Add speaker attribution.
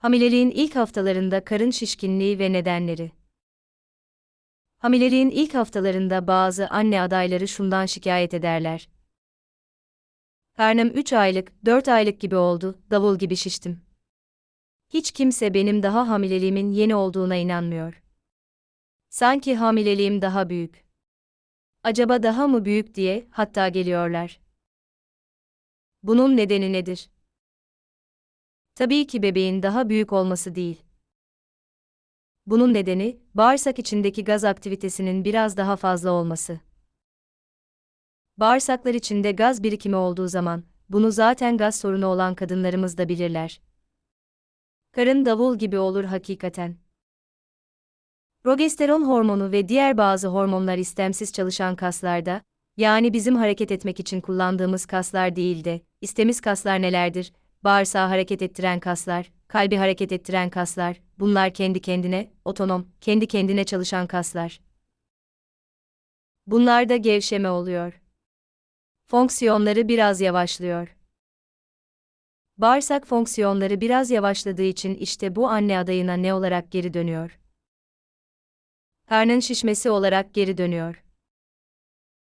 Speaker 1: Hamileliğin ilk haftalarında karın şişkinliği ve nedenleri. Hamileliğin ilk haftalarında bazı anne adayları şundan şikayet ederler. Karnım 3 aylık, 4 aylık gibi oldu, davul gibi şiştim. Hiç kimse benim daha hamileliğimin yeni olduğuna inanmıyor. Sanki hamileliğim daha büyük. Acaba daha mı büyük diye hatta geliyorlar. Bunun nedeni nedir? Tabii ki bebeğin daha büyük olması değil. Bunun nedeni, bağırsak içindeki gaz aktivitesinin biraz daha fazla olması. Bağırsaklar içinde gaz birikimi olduğu zaman, bunu zaten gaz sorunu olan kadınlarımız da bilirler. Karın davul gibi olur hakikaten. Progesteron hormonu ve diğer bazı hormonlar istemsiz çalışan kaslarda, yani bizim hareket etmek için kullandığımız kaslar değil de, istemiz kaslar nelerdir? Bağırsağı hareket ettiren kaslar, kalbi hareket ettiren kaslar, bunlar kendi kendine, otonom, kendi kendine çalışan kaslar. Bunlarda gevşeme oluyor. Fonksiyonları biraz yavaşlıyor. Bağırsak fonksiyonları biraz yavaşladığı için işte bu anne adayına ne olarak geri dönüyor? Karnın şişmesi olarak geri dönüyor.